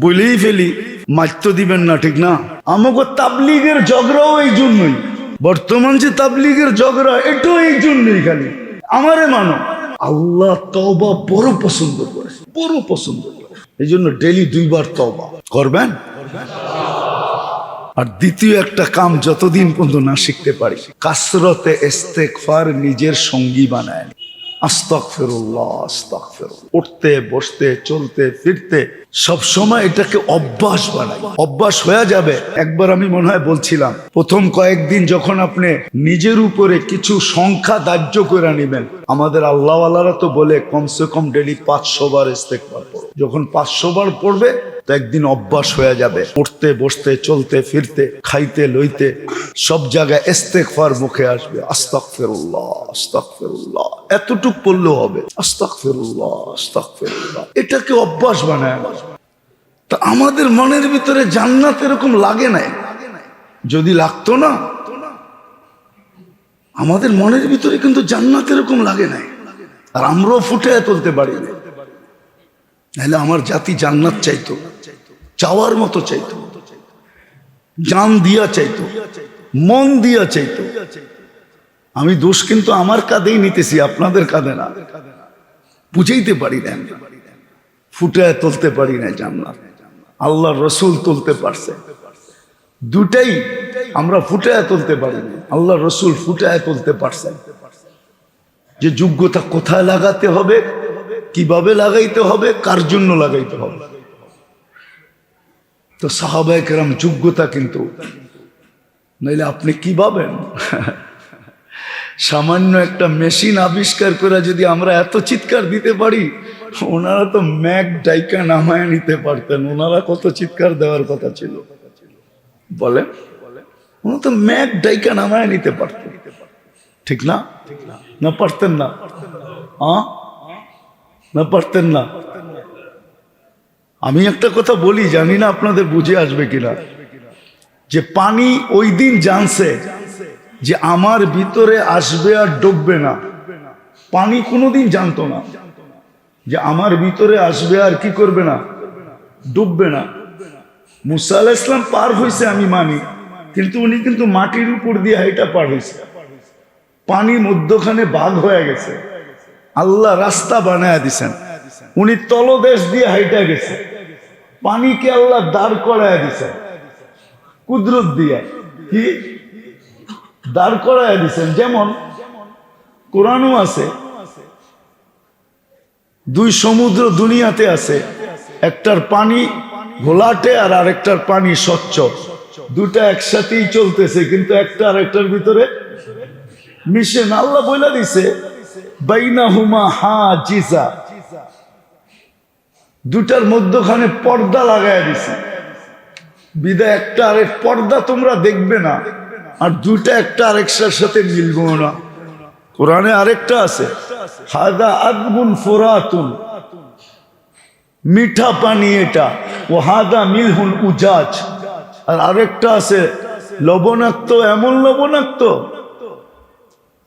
বলেই ফেলি, মারতে দিবেন না, ঠিক না? আমাকে তাবলিগের ঝগড়াও এই জন্যই। বর্তমান যে তাবলিগের ঝগড়া, এটাও এই জন্যই খালি। আমারে মানো। আল্লাহ তওবা বড় পছন্দ করে বড় পছন্দ করে এই জন্য ডেলি দুইবার তওবা। করবেন? আর দ্বিতীয় একটা কাম যতদিন পর্যন্ত না শিখতে পারি, কাসরতে ইস্তেগফার নিজের সঙ্গী বানায় আস্তক ফেরুল্লাহ আস্তক উঠতে, বসতে, চলতে, ফিরতে, সব সময় এটাকে অভ্যাস বানাই। অভ্যাস হয়ে যাবে। একবার আমি মনে হয় বলছিলাম, প্রথম কয়েকদিন যখন আপনি নিজের উপরে কিছু সংখ্যা ধার্য করে নেবেন, আমাদের আল্লাহওয়ালারা তো বলে, কমসে কম ডেলি পাঁচশো বার ইস্তেগফার পড়ো। যখন পাঁচশো বার পড়বে তো একদিন অভ্যাস হয়ে যাবে। উঠতে বসতে, চলতে, ফিরতে, খাইতে, লইতে, সব জায়গায় ইস্তেগফার মুখে আসবে। আস্তক ফেরুল্লাহ আস্তাক ফেরুল্লাহ এতটুক পড়লেও হবে। আস্তক ফেরুল্লাহ আস্তাক ফেরুল্লাহ এটাকে অভ্যাস বানায় তা আমাদের মনের ভিতরে জান্নাত এরকম লাগে নাই। যদি লাগতো না, আমাদের মনের ভিতরে কিন্তু জান্নাত এরকম লাগে নাই। আর আমরাও ফুটে তুলতে পারি নাহলে আমার জাতি জান্নাত চাইতো। চাওয়ার মতো চাইতো। জান দিয়া চাইতো, মন দিয়া চাইতো। আমি দোষ কিন্তু আমার কাঁধেই নিতেছি, আপনাদের কাঁধে না। বুঝাইতে পারি না। ফুটায় তুলতে পারি না জান্নাত আল্লাহ রসুল তুলতে পারছে। দুটাই আমরা ফুটায় তুলতে পারি না। আল্লাহ রসুল ফুটায় তুলতে পারছে। যে যোগ্যতা কোথায় লাগাতে হবে, কীভাবে লাগাইতে হবে, কার জন্য লাগাইতে হবে? তো সাহাবায় কেরাম যোগ্যতা কিন্তু। নইলে আপনি কি ভাবেন? সামান্য একটা মেশিন আবিষ্কার করে যদি আমরা এত চিৎকার দিতে পারি, ওনারা তো ম্যাক ডাইকা নামায় নিতে পারতেন, ওনারা কত চিৎকার দেওয়ার কথা ছিল। বলে ওনারা তো ম্যাক ডাইকা নামায় নিতে পারতেন। ঠিক না? না পারতেন না। না পারতেন না। আমি একটা কথা বলি, জানি না আপনাদের বুঝে আসবে কিনা। যে পানি ওই দিন জানছে যে আমার ভিতরে আসবে আর ডুববে না। পানি কোনোদিন জানতো না যে আমার ভিতরে আসবে আর কি করবে না, ডুববে না। মুসা আলাহ ইসলাম পার হয়েছে আমি মানি, কিন্তু উনি কিন্তু মাটির উপর দিয়ে হাইটা পার হয়েছে পানি মধ্যখানে বাঘ হয়ে গেছে। আল্লাহ রাস্তা বানায় দিছেন। উনি তলদেশ দিয়ে হাইটা গেছে। পানিকে আল্লাহ দাঁড় করায় দিছেন। কুদরত দিয়ে। কি? দাঁড় করায় দিছেন। যেমন কোরআনও আছে, দুই সমুদ্র দুনিয়াতে আছে, একটার পানি ঘোলাটে আর আরেকটার পানি স্বচ্ছ। দুটা একসাথেই চলতেছে, কিন্তু একটা আর একটার ভিতরে মিশে না। আল্লাহ বলে দিছে বাইনা হুমা হা জিজা দুটার মধ্যখানে পর্দা লাগাই দিছে। বিদায় একটা আরেক পর্দা তোমরা দেখবে না, আর দুটা একটা আরেকটার সাথে মিলবো না। কোরআনে আরেকটা আছে, হাদা আদবুন ফোরাতুন, মিঠা পানি এটা, ও হাদা মিলহুন উজাজ। আর আরেকটা আছে, লবণাক্ত, এমন লবণাক্ত,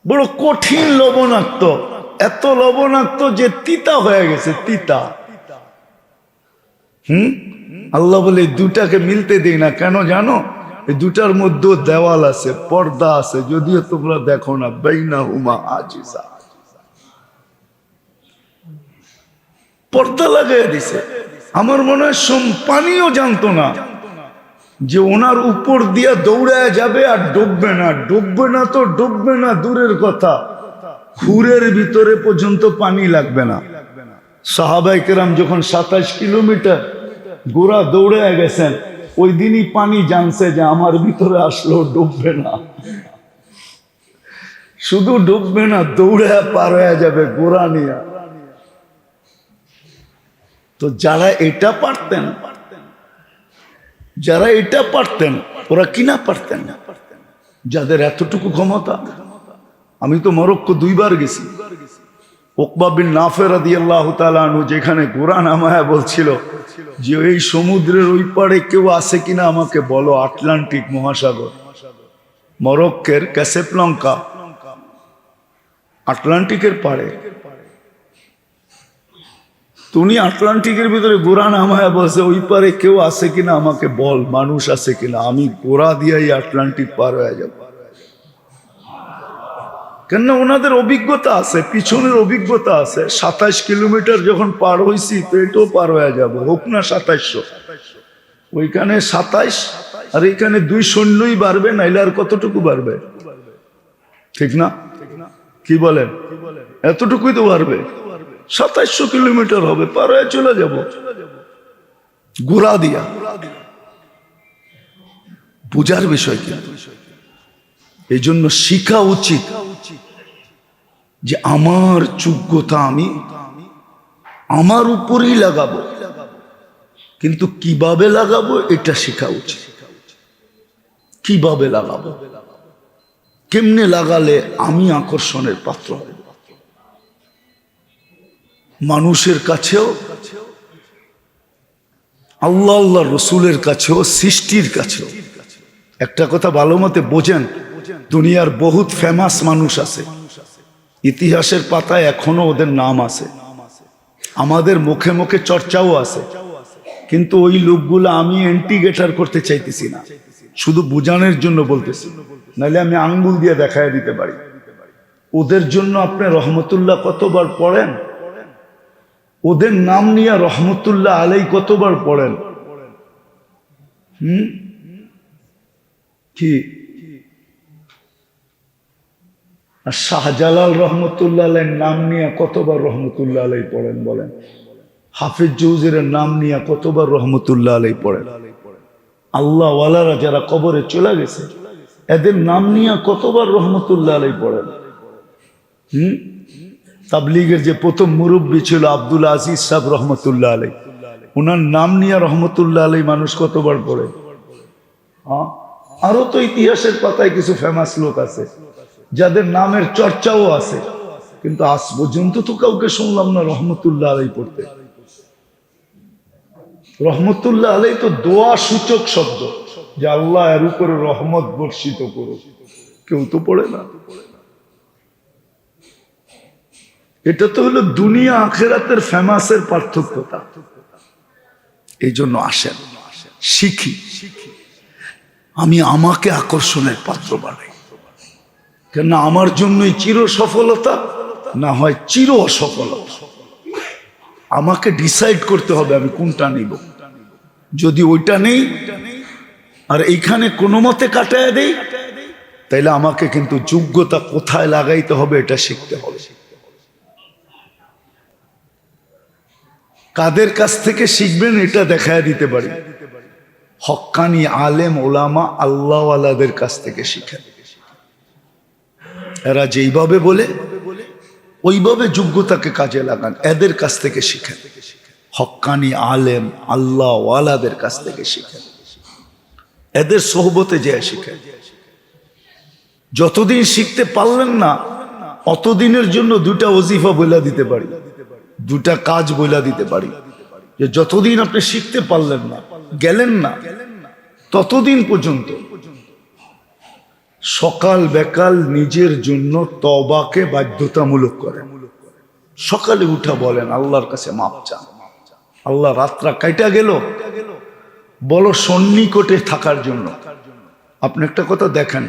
বড় কঠিন লবণাক্ত, এত লবণাক্ত যে তিতা হয়ে গেছে, তিতা। হুম? আল্লাহ বলে দুটাকে মিলতে দেই না। কেন জানো? এই দুটার মধ্যে দেওয়াল আছে, পর্দা আছে, যদিও তোমরা দেখো না। বেইনা হুমা আজিজা। পর্দা লাগাই দিছে। আমার মনে হয় পানিও জানতো না যে ওনার উপর দিয়া দৌড়ায় যাবে আর ডুববে না। ডুববে না তো ডুববে না, দূরের কথা। খুরের ভিতরে পর্যন্ত পানি লাগবে না। সাহাবাই কেরাম যখন সাতাশ কিলোমিটার গোড়া দৌড়ে গেছেন। ওই দিনই পানি জানছে যে আমার ভিতরে আসলেও ডুববে না। শুধু ডুববে না, দৌড়ে পার হয়ে যাবে গোড়া নিয়ে। তো যারা এটা পারতেন, যারা এটা পারতেন, ওরা কিনা পারতেন? না যাদের এতটুকু ক্ষমতা। আমি তো মরক্কো দুইবার গেছি। ওকবা বিন নাফের আদি আল্লাহ তালু যেখানে কোরআন আমায় বলছিল যে এই সমুদ্রের ওই পারে কেউ আছে কিনা আমাকে বলো, আটলান্টিক মহাসাগর। মরক্কের ক্যাসেপলঙ্কা। আটলান্টিকের পারে তুমি আটলান্টিকের ভিতরে গোড়া নামায় বলছে, ওই পারে কেউ আছে কিনা আমাকে বল, মানুষ আছে কিনা। আমি গোড়া দিয়েই আটলান্টিক পার হয়ে যাব। কেননা ওনাদের অভিজ্ঞতা আছে, পিছনের অভিজ্ঞতা আছে। সাতাশ কিলোমিটার যখন পার হয়েছি তো এটাও পার হয়ে যাব, হোক না সাতাইশশো। ওইখানে সাতাইশ, আর এখানে দুই সৈন্যই বাড়বে, নাইলে আর কতটুকু বাড়বে? ঠিক না? কি বলেন? এতটুকুই তো বাড়বে। সাতাইশশো কিলোমিটার হবে, পার হয়ে চলে যাব। গোড়া দিয়া। বুঝার বিষয় কিন্তু এই জন্য শিখা উচিত যে আমার যোগ্যতা আমি আমার উপরেই লাগাবো। কিন্তু কীভাবে লাগাবো এটা শেখা উচিত। কীভাবে লাগাবো? কেমনে লাগালে আমি আকর্ষণের পাত্র হব? মানুষের কাছেও, আল্লাহ আল্লাহ রসুলের কাছেও, সৃষ্টির কাছেও। একটা কথা ভালো মতে বোঝেন দুনিয়ার বহুত ফেমাস মানুষ আছে। ইতিহাসের পাতায় এখনও ওদের নাম আছে। আমাদের মুখে মুখে চর্চাও আছে। কিন্তু ওই লোকগুলো আমি এন্টিগেটার করতে চাইতেছি না। শুধু বুঝানোর জন্য বলতেছি। নাহলে আমি আঙ্গুল দিয়ে দেখায় দিতে পারি। ওদের জন্য আপনি রহমতুল্লাহ কতবার পড়েন? ওদের নাম নিয়ে রহমতুল্লাহ আলাই কতবার পড়েন? হুম? কি? আর শাহজালাল রহমতুল্লাহ আলাইয়ের নাম নিয়ে কতবার রহমতুল্লাহ আলাই পড়েন বলেন? হাফিজ জৌজের নাম নিয়ে কতবার রহমতুল্লাহ আলাই পড়েন? আল্লাহ ওয়ালারা যারা কবরে চলে গেছে, এদের নাম নিয়ে কতবার রহমতুল্লাহ আলাই পড়েন? হুম? তাবলিগের যে প্রথম মুরব্বী ছিল আব্দুল আজিজ সাহ রহমতুল্লাহ আলাই ওনার নাম নিয়ে রহমতুল্লাহ আলাই মানুষ কতবার পড়ে? আরও তো ইতিহাসের পাতায় কিছু ফেমাস লোক আছে। যাদের নামের চর্চাও আছে। কিন্তু আজ পর্যন্ত তো কাউকে শুনলাম না রহমতুল্লাহ আলাই পড়তে। রহমতুল্লাহ আলাই তো দোয়া সূচক শব্দ, যে আল্লাহ এর উপরে রহমত বর্ষিত করো কেউ তো পড়ে না। এটা তো হলো দুনিয়া আখেরাতের ফেমাসের পার্থক্যতা। এই জন্য আসেন, শিখি। আমি আমাকে আকর্ষণের পাত্র বানাই। কেন আমার জন্যই চির সফলতা, না হয় চির অসফলতা। আমাকে ডিসাইড করতে হবে আমি কোনটা নিব। যদি ওইটা নেই, আর এইখানে কোনো মতে কাটায় দেই, তাইলে আমাকে কিন্তু যোগ্যতা কোথায় লাগাইতে হবে এটা শিখতে হবে। কাদের কাছ থেকে শিখবেন এটা দেখায় দিতে পারি। হক্কানি আলেম ওলামা আল্লাহওয়ালাদের কাছ থেকে শিখেন। এরা যেইভাবে বলে, ওইভাবে যোগ্যতাকে কাজে লাগান। এদের কাছ থেকে শিখেন। হক্কানি আলেম আল্লাহওয়ালাদের কাছ থেকে শিখেন। এদের সোহবতে যেয়ে শিখেন। যতদিন শিখতে পারলেন না, অতদিনের জন্য দুটা ওজিফা বইলা দিতে পারি। দুটা কাজ বইলা দিতে পারি। যে যতদিন আপনি শিখতে পারলেন না, গেলেন না, ততদিন পর্যন্ত সকাল বেকাল নিজের জন্য তবাকে বাধ্যতামূলক করে। সকালে উঠা বলেন, আল্লাহর কাছে মাপ চান। আল্লাহ রাত্রা কাইটা গেল? বলো সন্নিকটে থাকার জন্য। আপনি একটা কথা দেখেন,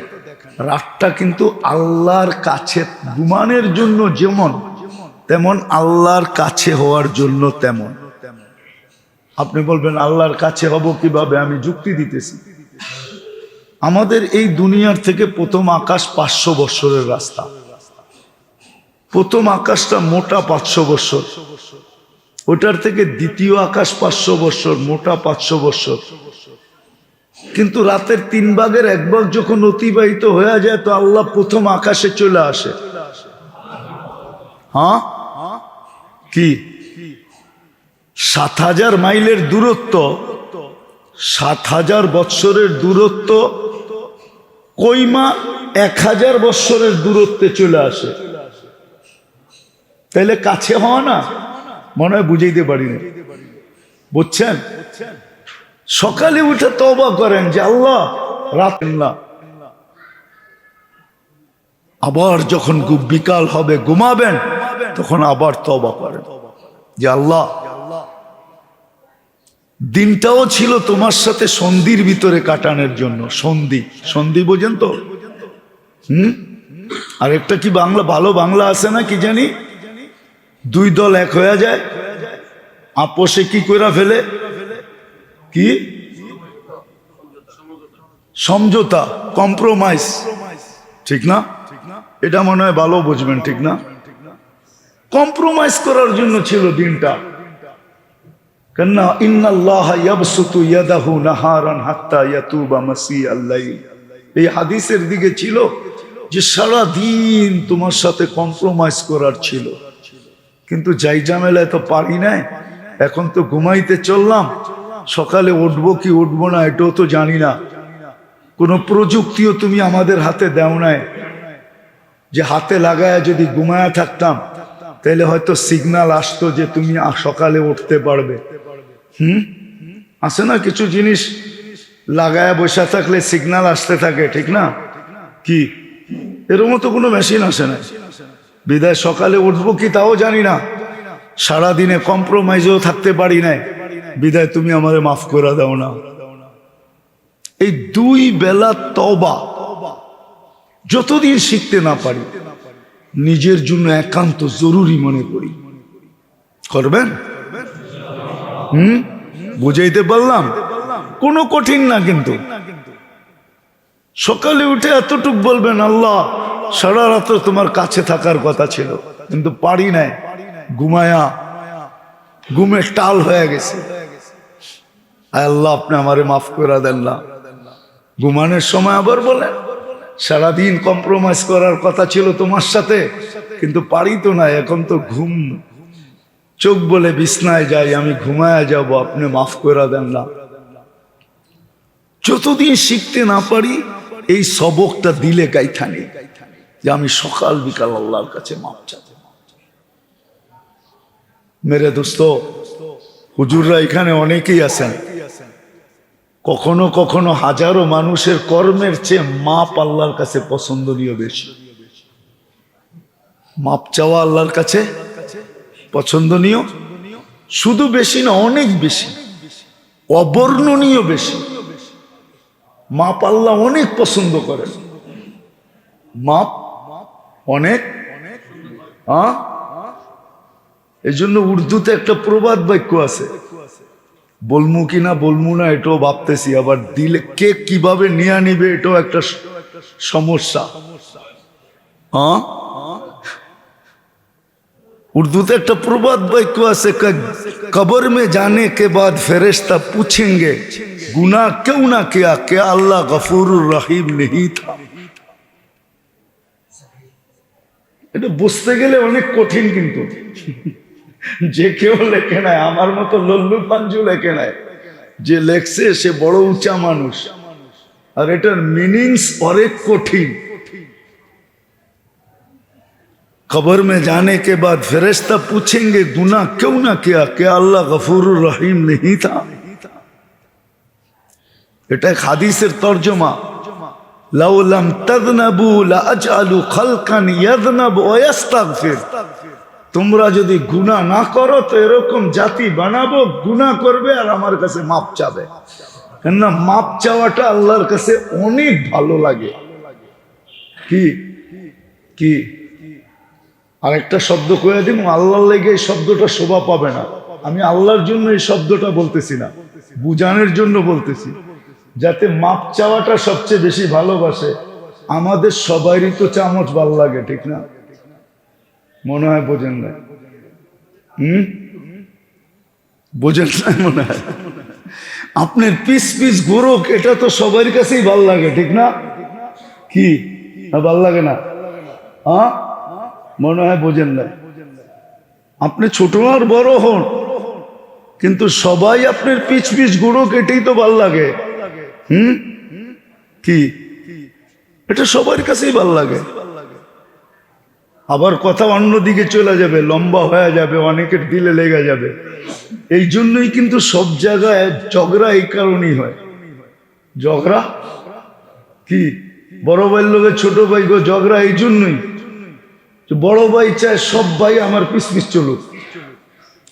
রাতটা কিন্তু আল্লাহর কাছে ঘুমানের জন্য যেমন, তেমন আল্লাহর কাছে হওয়ার জন্য তেমন। আপনি বলবেন, আল্লাহর কাছে হব কীভাবে? আমি যুক্তি দিতেছি। আমাদের এই দুনিয়ার থেকে প্রথম আকাশ পাঁচশো বৎসরের রাস্তা। প্রথম আকাশটা মোটা পাঁচশো বৎসর। ওটার থেকে দ্বিতীয় আকাশ পাঁচশো বৎসর, মোটা পাঁচশো বৎসর। কিন্তু রাতের তিন ভাগের এক ভাগ যখন অতিবাহিত হয়ে যায়, তো আল্লাহ প্রথম আকাশে চলে আসে। হ্যাঁ? কি? সাত হাজার মাইলের দূরত্ব সাত হাজার বৎসরের দূরত্ব কইমা এক হাজার বৎসরের দূরত্বে চলে আসে। তাহলে কাছে হওয়া না? মনে হয় বুঝাইতে পারিনি বুঝছেন? সকালে উঠে তবা করেন যে, আল্লাহ, রাত না। আবার যখন বিকাল হবে, ঘুমাবেন, তখন আবার তবা করেন। যে, আল্লাহ দিনটাও ছিল তোমার সাথে সন্ধির ভিতরে কাটানোর জন্য। সন্ধি। সন্ধি বোঝেন তো? হুম? আর একটা কি বাংলা, ভালো বাংলা আছে না কি জানি? দুই দল এক হয়ে যায়। আপোষে কি কইরা ফেলে? কি? সমঝোতা কম্প্রোমাইজ ঠিক না? এটা মনে হয় ভালো বুঝবেন, ঠিক না? কম্প্রোমাইজ করার জন্য ছিল দিনটা। কেননা, ইন্নাল্লাহ ইয়াবসুতু ইয়াদাহু নাহারান হাত্তা ইয়াতুবা মাসিআল লাইল। এই হাদিসের দিকে ছিল যে সারা তোমার সাথে কম্প্রোমাইজ করার ছিল। কিন্তু যাই ঝামেলায় তো পারি নাই, এখন তো ঘুমাইতে চললাম। সকালে উঠবো কি উঠবো না এটাও তো জানি না। কোনো প্রযুক্তিও তুমি আমাদের হাতে দাও নাই। যে হাতে লাগায় যদি ঘুমায়া থাকতাম তাহলে হয়তো সিগনাল আসতো যে, তুমি সকালে উঠতে পারবে। হুম? আছে না কিছু জিনিস লাগায় বসে থাকলে সিগনাল আসতে থাকে, ঠিক না? কি? এর তো কোনো মেশিন আসে না। বিদায় সকালে উঠবো কি তাও জানি না। সারাদিনে কম্প্রোমাইজও থাকতে পারি নাই। বিদায় তুমি আমাদের মাফ করে দাও না। এই দুই বেলা তবা যতদিন শিখতে না পারি, নিজের জন্য একান্ত জরুরি মনে করি। করবেন? হুম? বুঝাইতে পারলাম? কোনো কঠিন না কিন্তু। সকালে উঠে এতটুক বলবেন, আল্লাহ, সারা রাত তোমার কাছে থাকার কথা ছিল, কিন্তু পারি নাই। ঘুমায়া ঘুমে টাল হয়ে গেছে। আল্লাহ, আপনি আমারে মাফ করে দেন না। ঘুমানোর সময় আবার বলেন, সারাদিন কম্প্রোমাইজ করার কথা ছিল তোমার সাথে, কিন্তু পারি তো না এখন তো ঘুম চোখ বলে বিছনায় যাই, আমি ঘুমায়া যাব, আপনি মাফ করে দেন না। যতদিন শিখতে না পারি, এই সবকটা দিলে গাইথানি, যে আমি সকাল বিকাল আল্লাহর কাছে মাপ চাবো মেরে দোস্ত, হুজুররা এখানে অনেকেই আছেন। কখনো কখনো হাজারো মানুষের কর্মের চেয়ে মাপ আল্লাহর কাছে পছন্দনীয় বেশি। মাপ চাওয়া আল্লাহর কাছে পছন্দনীয়, শুধু বেশি না অনেক বেশি। অবর্ণনীয় বেশি। মাপ আল্লাহ অনেক পছন্দ করেন। মাপ অনেক এই জন্য উর্দুতে একটা প্রবাদ বাক্য আছে। বলমু কি না বলমু না, এটাও ভাবতেছি, আবার দিলে কে কীভাবে নিয়ে নিবে, এটাও একটা সমস্যা। হ্যাঁ উর্দুতে একটা প্রবাদ বাক্য আছে ক- কবর মে জানে কে বাদ ফেরেশতা पूछेंगे गुनाह क्यों ना किया क्या अल्लाह गफूर रहीम नहीं था এটা বুঝতে গেলে অনেক কঠিন কিন্তু যে কেউ লেখে নাই আমার মতো লল্লু পাঞ্জু লেখে নাই যে লেখছে সে বড় উঁচা মানুষ আর এটার মিনিংস অনেক কঠিন खबर में जाने के बाद फरिश्ता पूछेंगे गुनाह क्यों ना किया क्या अल्लाह गफूर रहीम नहीं था এটা এক হাদিসের তর্জমা লাউলাম তাদনাবু লাআজআলু খালকান ইয়াদনাব ওয়া ইস্তাগফির তোমরা যদি গুনাহ না করো তো এরকম জাতি বানাবো গুনাহ করবে আর আমার কাছে মাপ চাবে কেননা মাপ চাওয়াটা আল্লাহর কাছে অনেক ভালো লাগে কি কি আরেকটা শব্দ কয়ে দিব আল্লাহর লেগে এই শব্দটা শোভা পাবে না। আমি আল্লাহর জন্য এই শব্দটা বলতেছি না, বুঝানোর জন্য বলতেছি। যাতে মাপ চাওয়াটা সবচেয়ে বেশি ভালোবাসে, আমাদের সবারই তো চামচ ভালো লাগে, ঠিক না? মনে হয় বোঝেন না হুম? বোঝেন না মনে হয়? আপনার পিস পিস গোরক, এটা তো সবার কাছেই ভালো লাগে, ঠিক না? কি? ভালো লাগে না? হ্যাঁ মনে হয় বোঝেন না আপনি ছোট আর বড় হন, কিন্তু সবাই আপনার পিচ পিচ গুঁড়ো কেটেই তো ভালো লাগে। হুম? কি? এটা সবার কাছেই ভালো লাগে। আবার কথা অন্যদিকে চলে যাবে, লম্বা হয়ে যাবে, অনেকের দিলে লেগে যাবে। এই জন্যই কিন্তু সব জায়গায় ঝগড়া এই কারণেই হয়। ঝগড়া? কি? বড় ভাইয়ের লোকের ছোট ভাই গো ঝগড়া এই জন্যই। বড় ভাই চায় সব ভাই আমার পিস পিস চলুক।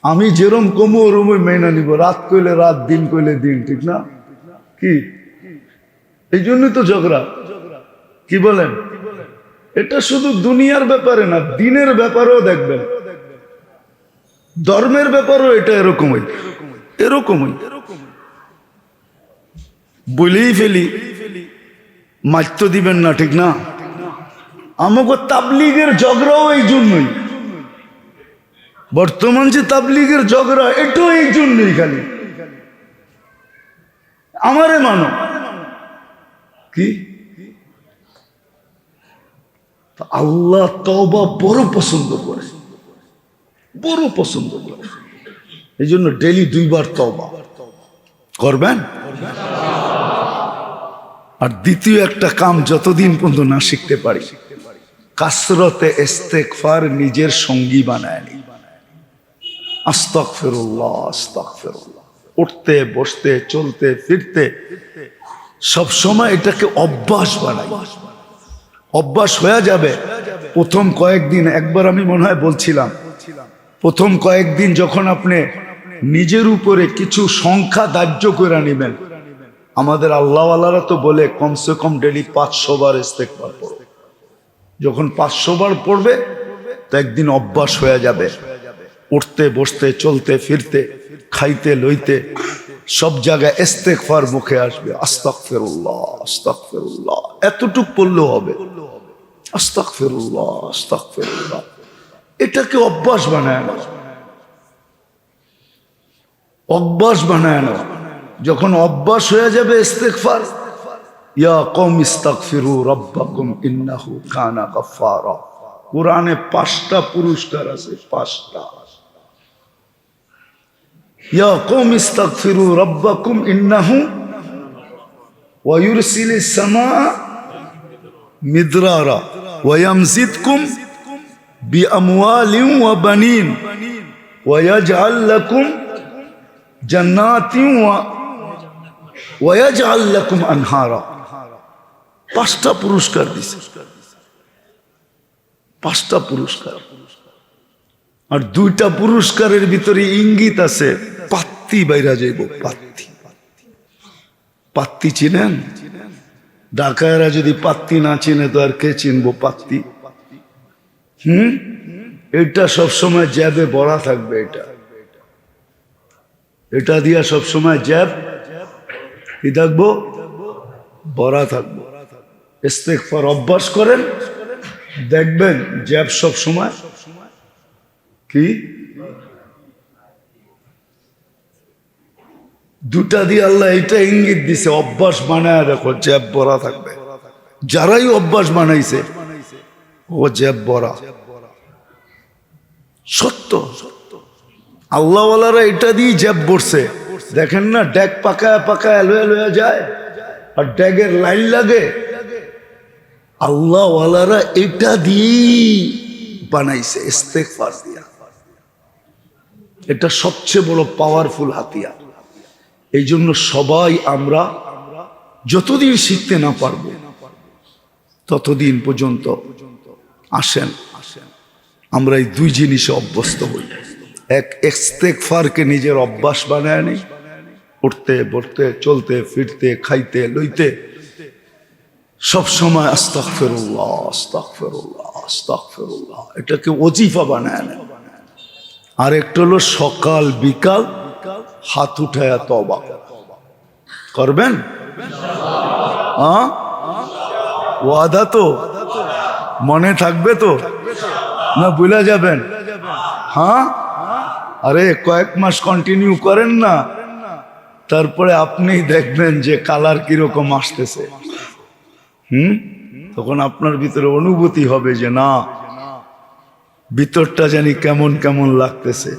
আমি যেরম কমু ওরমই মেনে নিব। রাত কইলে রাত, দিন কইলে দিন, ঠিক না? কি? এই জন্যই তো ঝগড়া। কি বলেন? এটা শুধু দুনিয়ার ব্যাপারে না, দিনের ব্যাপারেও দেখবেন। ধর্মের ব্যাপারেও এটা এরকমই। এরকমই। বলেই ফেলি, মারতে দিবেন না, ঠিক না? আমাকে তাবলিগের ঝগড়াও এই জন্যই। বর্তমান যে তাবলিগের ঝগড়া, এটাও এই জন্যই খালি। আমারে মানো। কি? আল্লাহ তবা বড় পছন্দ করে। বড় পছন্দ করে। এই জন্য ডেলি দুইবার তবা করবেন? আর দ্বিতীয় একটা কাম যতদিন পর্যন্ত না শিখতে পারি কাসরতে ইস্তেকফার নিজের সঙ্গী বানায় নি। আস্তক ফেরুল্লাহ আস্তক ফেরুল্লাহ উঠতে, বসতে, চলতে, ফিরতে, সব সময় এটাকে অভ্যাস বানাই। অভ্যাস হয়ে যাবে। প্রথম কয়েকদিন, একবার আমি মনে হয় বলছিলাম, প্রথম কয়েকদিন যখন আপনি নিজের উপরে কিছু সংখ্যা ধার্য করে নেবেন, আমাদের আল্লাহওয়ালারা তো বলে, কমসে কম ডেলি পাঁচশো বার ইস্তেকবার পড়ো। যখন পাঁচশো বার পড়বে, তো একদিন অভ্যাস হয়ে যাবে। উঠতে, বসতে, চলতে, ফিরতে, খাইতে, লইতে, সব জায়গায় ইস্তেকফার মুখে আসবে। আস্তক ফেরুল্লাহ আস্তাক ফেরুল্লাহ এতটুক পড়লেও হবে। আস্তক ফেরুল্লাহ আস্তাক ফেরুল্লাহ এটাকে অভ্যাস বানায় না অভ্যাস বানায় না যখন অভ্যাস হয়ে যাবে ইস্তেকফার ইয়া কম ইস্তাগফিরু রাব্বাকুম ইন্নাহু কানা গাফফারা কোরআনে পাঁচটা পুরস্কার আছে পাঁচটা ইয়া কম ইস্তাগফিরু রাব্বাকুম ইন্নাহু ওয়া ইউরসিলিস সামাআ মিদরারা ওয়া ইয়ামজিদকুম বিআমওয়ালিন ওয়া বানিন ওয়া ইয়াজআল লাকুম জান্নাতিন ওয়া ওয়াজাল লাকুম আনহারা পাঁচটা পুরস্কার দিছে। পাঁচটা পুরস্কার। আর দুইটা পুরস্কারের ভিতরে ইঙ্গিত আছে, পাত্তি বাইরা যাইব, পাত্তি। পাত্তি চিনেন? ডাকায়রা যদি পাত্তি না চিনে, তো আর কে চিনবো পাত্তি? হুম? এটা সবসময় জ্যাবে বড়া থাকবে এটা। এটা দিয়া সবসময় জ্যাব কি থাকব? বড়া থাকব। ইস্তেকফার অভ্যাস করেন, দেখবেন জ্যাব সব সময়। কি? দুটা দিয়ে আল্লাহ এটা ইঙ্গিত দিছে, অভ্যাস বানায় দেখো জ্যাব বড়া থাকবে। যারাই অভ্যাস বানাইছে, ও জ্যাব বড়া সত্য। সত্য আল্লাহওয়ালারা এটা দিয়ে জ্যাব বসছে দেখেন না ড্যাগ পাকায় পাকায় লয়ে লয়ে যায়, আর ড্যাগের লাইন লাগে আল্লাহওয়ালারা এটা দিয়েই বানাইছে ইস্তেকফার দিয়া। এটা সবচেয়ে বড় পাওয়ারফুল হাতিয়া। এই জন্য সবাই আমরা যতদিন শিখতে না পারব, ততদিন পর্যন্ত আসেন, আমরা এই দুই জিনিসে অভ্যস্ত হই। এক ইস্তেকফারকে নিজের অভ্যাস বানায় নেই উঠতে, বসতে, চলতে, ফিরতে, খাইতে, লইতে সব সময় আস্তাক ফেরুল্লাহ আস্তাক ফেরুল্লাহ আস্তাক ফেরুল্লাহ এটাকে অজিফা বানায় নেয়। আর একটা হলো সকাল, বিকাল, হাত উঠায় তবা করবেন? ওয়াদা তো? মনে থাকবে তো? না ভুলে যাবেন? হ্যাঁ আরে, কয়েক মাস কন্টিনিউ করেন না। তারপরে আপনি দেখবেন যে কালার কীরকম আসতেছে। হুম? তখন আপনার ভিতরে অনুভূতি হবে যে না, ভিতরটা জানি কেমন কেমন লাগতেছে।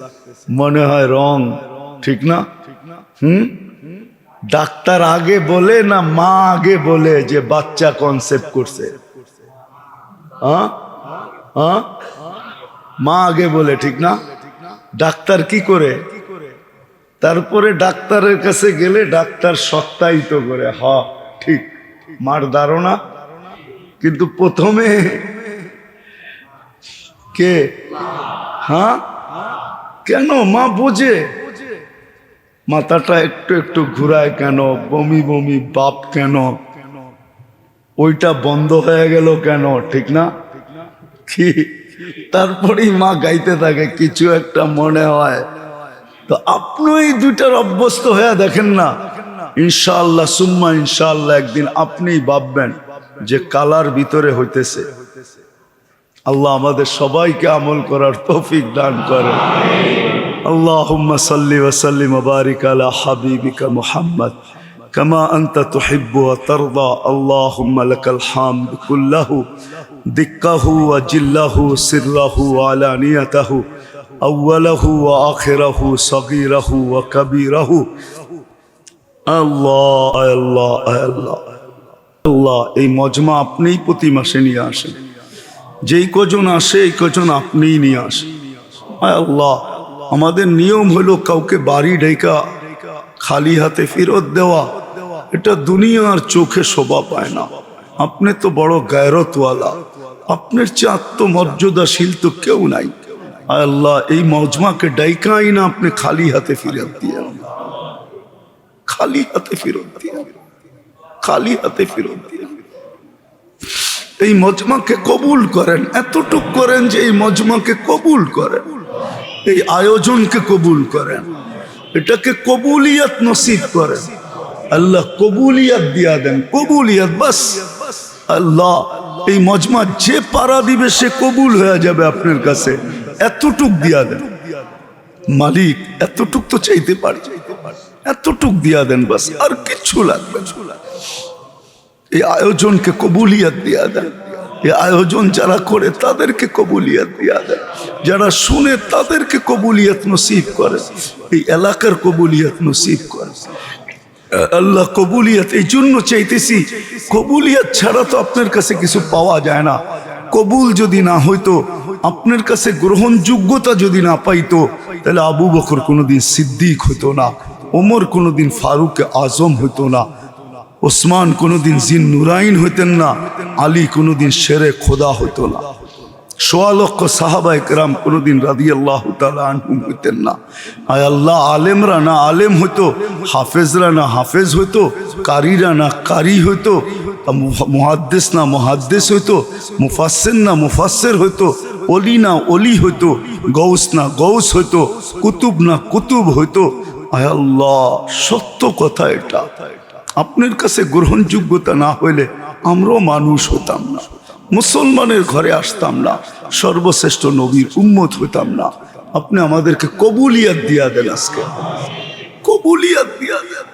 মনে হয় রং, ঠিক না? হুম? ডাক্তার আগে বলে না মা আগে বলে যে বাচ্চা কনসেপ্ট করছে? মা আগে বলে, ঠিক না? ডাক্তার কি করে? তারপরে ডাক্তারের কাছে গেলে ডাক্তার সত্যায়িত করে, হ, ঠিক। মার ধারণা। কিন্তু প্রথমে কে? হ্যাঁ কেন? মা বোঝে। মাথাটা একটু একটু ঘুরায় কেন? বমি বমি, বাপ কেন? ওইটা বন্ধ হয়ে গেল কেন? ঠিক না? কি? তারপরেই মা গাইতে থাকে, কিছু একটা মনে হয়। তো আপনি দুইটার অভ্যস্ত হয়ে দেখেন না। ইনশাআল্লাহ সুম্মা ইনশাআল্লাহ একদিন আপনিই ভাববেন যে কালার ভিতরে হইতেছে আল্লাহ আমাদের সবাইকে আমল করার তৌফিক দান করে اللهم صل وسلم وبارك على حبيبك محمد كما أنت تحب وترضى اللهم لك الحمد كله دقه وجله سره وعلانيته أوله وآخره صغيره وكبيره আল্লাহ আল্লাহ আল্লাহ। আল্লাহ, এই মজমা আপনিই প্রতি মাসে নিয়ে আসেন। যেই কজন আসে, এই কজন আপনিই নিয়ে আসেন। আল্লাহ, আমাদের নিয়ম হলো কাউকে বাড়ি ঢেকা খালি হাতে ফেরত দেওয়া। এটা দুনিয়ার চোখে শোভা পায় না। আপনি তো বড় গায়রতওয়ালা। আপনার চেয়ে আত্মমর্যাদাশীল তো কেউ নাই। আল্লাহ, এই মজমাকে ডাইকাই না আপনি খালি হাতে ফিরত দিয়ে আমরা খালি হাতে ফেরত দিয়ে খালি হাতে ফেরত দিয়ে এই মজমাকে কবুল করেন, এতটুক করেন যে এই মজমাকে কবুল করেন। এই আয়োজনকে কবুল করেন। এটাকে কবুলিয়াত নসিব করেন। আল্লাহ কবুলিয়াত দিয়া দেন, কবুলিয়াত বাস। আল্লাহ, এই মজমা যে পারা দিবে সে কবুল হয়ে যাবে আপনার কাছে। এতটুক দিয়া দেন। মালিক, এতটুক তো চাইতে পারি। এতটুক দিয়া দেন বাস, আর কিচ্ছু লাগবে এই আয়োজনকে কবুলিয়াত দিয়া দেন। এই আয়োজন যারা করে তাদেরকে কবুলিয়াত দিয়া দেন। যারা শুনে তাদেরকে কবুলিয়াত নসিব করে। এই এলাকার কবুলিয়াত নসিব করে। আল্লাহ কবুলিয়াত, এই জন্য চাইতেছি, কবুলিয়াত ছাড়া তো আপনার কাছে কিছু পাওয়া যায় না। কবুল যদি না হইতো, আপনার কাছে গ্রহণযোগ্যতা যদি না পাইতো, তাহলে আবু বকর কোনোদিন সিদ্দিক হইতো না। ওমর কোনোদিন ফারুক আজম হইতো না, ওসমান কোনোদিন জিন নুরাইন হইতেন না, আলী কোনোদিন শেরে খোদা হইতো না। সোয়া লক্ষ সাহাবা একরাম কোনোদিন রাদি আল্লাহ আনহুম হইতেন না। আয় আল্লাহ, আলেমরা না আলেম হইতো, হাফেজরা না হাফেজ হইতো, কারিরা না কারি হইতো মুহাদ্দেস না মুহাদ্দেস হইতো মুফাসের না মুফাসের হইতো অলি না অলি হইতো গৌস না গৌস হইতো, কুতুব না কুতুব হইতো আল্লাহ, সত্য কথা এটা। আপনার কাছে গ্রহণযোগ্যতা না হইলে আমরাও মানুষ হতাম না। মুসলমানের ঘরে আসতাম না। সর্বশ্রেষ্ঠ নবীর উম্মত হইতাম না। আপনি আমাদেরকে কবুলিয়াত দিয়া দেন আজকে। কবুলিয়াত দিয়া দেন।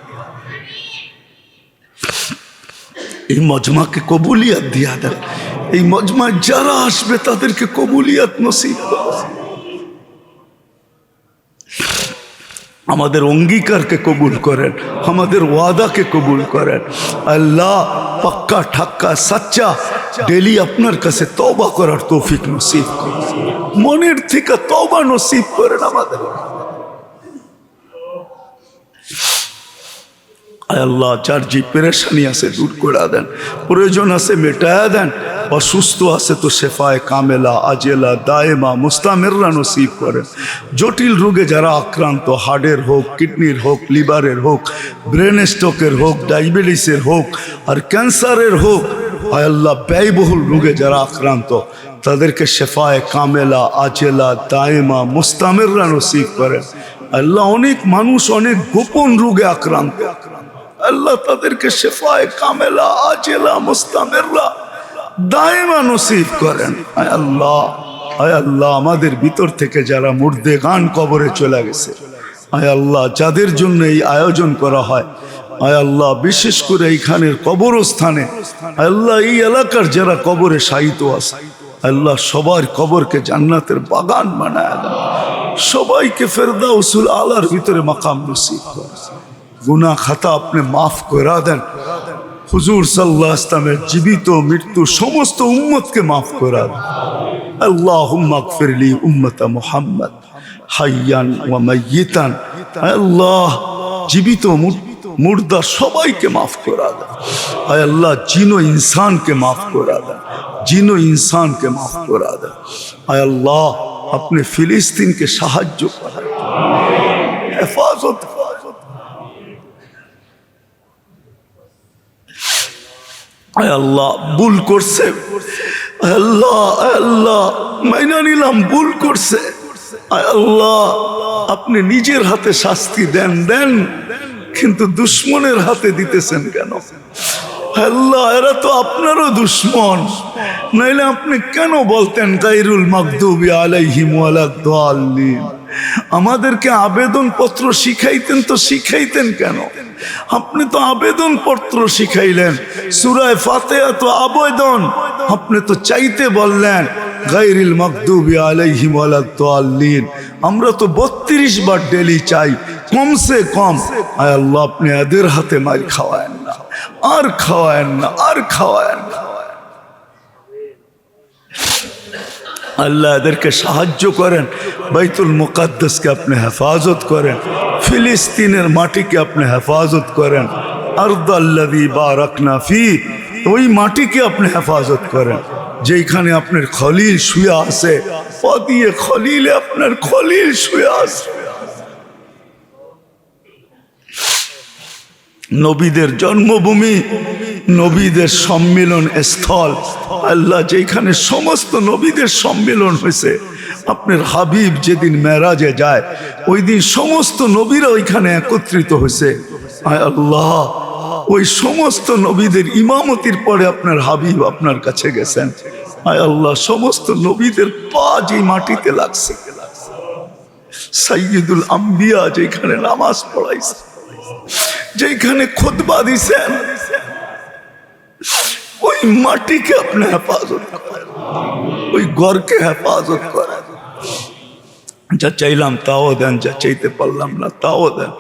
এই মজমাকে কবুলিয়াত দিয়া দেন। এই মজমায় যারা আসবে তাদেরকে কবুলিয়াত নসিব করুন। আমাদের অঙ্গীকারকে কবুল করেন, আমাদের ওয়াদাকে কবুল করেন। আল্লাহ পাক্কা, ঠাক্কা, সাচ্চা, ডেলি আপনার কাছে তবা করার তৌফিক নসিব মনের থেকে তবা নসিব করেন আমাদের। আল্লাহ, যার যে পেরেশানি আছে দূর করে দেন, প্রয়োজন আছে মেটায়া দেন, অসুস্থ আছে তো শেফায় কামেলা, আজেলা, দায়েমা, মুস্তামেররা নসিব করেন। জটিল রোগে যারা আক্রান্ত হার্টের হোক, কিডনির হোক, লিভারের হোক, ব্রেন স্ট্রোকের হোক, ডায়াবেটিসের হোক, আর ক্যান্সারের হোক আল্লাহ, ব্যয়বহুল রোগে যারা আক্রান্ত, তাদেরকে শেফায় কামেলা, আজেলা, দায়েমা, মুস্তামেররা নসিব করেন। আল্লাহ অনেক মানুষ অনেক গোপন রোগে আক্রান্ত আক্রান্ত। আল্লাহ তাদেরকে শেফায় কামেলা, আজেলা, মুস্তামেররা দায়মা নসিব করেন। আয় আল্লাহ আয় আল্লাহ, আমাদের ভিতর থেকে যারা মুর্দে গান কবরে চলে গেছে, আয় আল্লাহ, যাদের জন্য এই আয়োজন করা হয়, আয় আল্লাহ, বিশেষ করে এইখানের কবরস্থানে আল্লাহ, এই এলাকার যারা কবরে সাহিত্য আছে আল্লাহ, সবার কবরকে জান্নাতের বাগান বানায় সবাইকে ফেরদা উসুল আলার ভিতরে মাকাম নসিব করে। গুনা খাতা আপনি মাফ করে দেন। হুজুর সাল্লাহ ইসলামের জীবিত মৃত্যু সমস্ত উম্মতকে মাফ করে দেন। আল্লাহ ফিরলি উম্মতা মোহাম্মদ হাইয়ান ওয়া মাইয়িতান। আল্লাহ, জীবিত মুর- মুর্দা সবাইকে মাফ করা দেন। আয় আল্লাহ, জিনো ইনসানকে মাফ করা দেন। জিনো ইনসানকে মাফ করা দেন। আয় আল্লাহ, আপনি ফিলিস্তিনকে সাহায্য করেন। হেফাজত আয় আল্লাহ, ভুল করছে। আল্লাহ আল্লাহ, মাইনা নিলাম, ভুল করছে। আল্লাহ, আপনি নিজের হাতে শাস্তি দেন দেন। কিন্তু দুশ্মনের হাতে দিতেছেন কেন? আল্লাহ, এরা তো আপনারও দুশ্মন। নাইলে আপনি কেন বলতেন গাইরুল মাকদুবি আলাইহিম ওয়ালাদ্দাল্লিন আমাদেরকে আবেদন পত্র শিখাইতেন তো শিখাইতেন কেন? আপনি তো আবেদন পত্র শিখাইলেন। সুরায় ফাতেহা তো আবেদন। আপনি তো চাইতে বললেন গাইরিল মাকদুবি আলাইহিম ওয়ালাদ্দাল্লিন আমরা তো বত্রিশ বার ডেলি চাই, কমসে কম। আয় আল্লাহ, আপনি এদের হাতে মার খাওয়ায়েন না আর খাওয়ায়েন না, আর খাওয়ায়েন না। আল্লাহ এদেরকে সাহায্য করেন, বাইতুল মুকাদ্দাসকে আপনি হেফাজত করেন, ফিলিস্তিনের মাটিকে আপনি হেফাজত করেন আর্দাল্লাদি বা রাখনা ওই মাটিকে আপনি হেফাজত করেন। যেইখানে আপনার খলিল শুয়ে আছে প দিয়ে খলিলে আপনার খলিল শুয়ে আছে। নবীদের জন্মভূমি, নবীদের সম্মিলন স্থল। আল্লাহ যেখানে সমস্ত নবীদের সম্মিলন হয়েছে, আপনার হাবিব যেদিন মেরাজে যায় ওই দিন সমস্ত নবীরা ওইখানে একত্রিত হয়েছে। আয় আল্লাহ, ওই সমস্ত নবীদের ইমামতির পরে আপনার হাবিব আপনার কাছে গেছেন। আয় আল্লাহ, সমস্ত নবীদের পা যে মাটিতে লাগছে। সাইয়দুল আম্বিয়া যেখানে নামাজ পড়াইছে। যেখানে খুতবা দিছেন ওই মাটিকে আপনি হেফাজত করেন ওই ঘরকে হেফাজত করেন যা চাইলাম তাও দেন যা চাইতে পারলাম না তাও দেন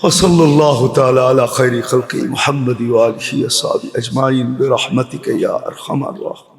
وصلى الله تعالى على خير خلقه محمد وآله وصحبه أجمعين برحمتك يا أرحم الراحمين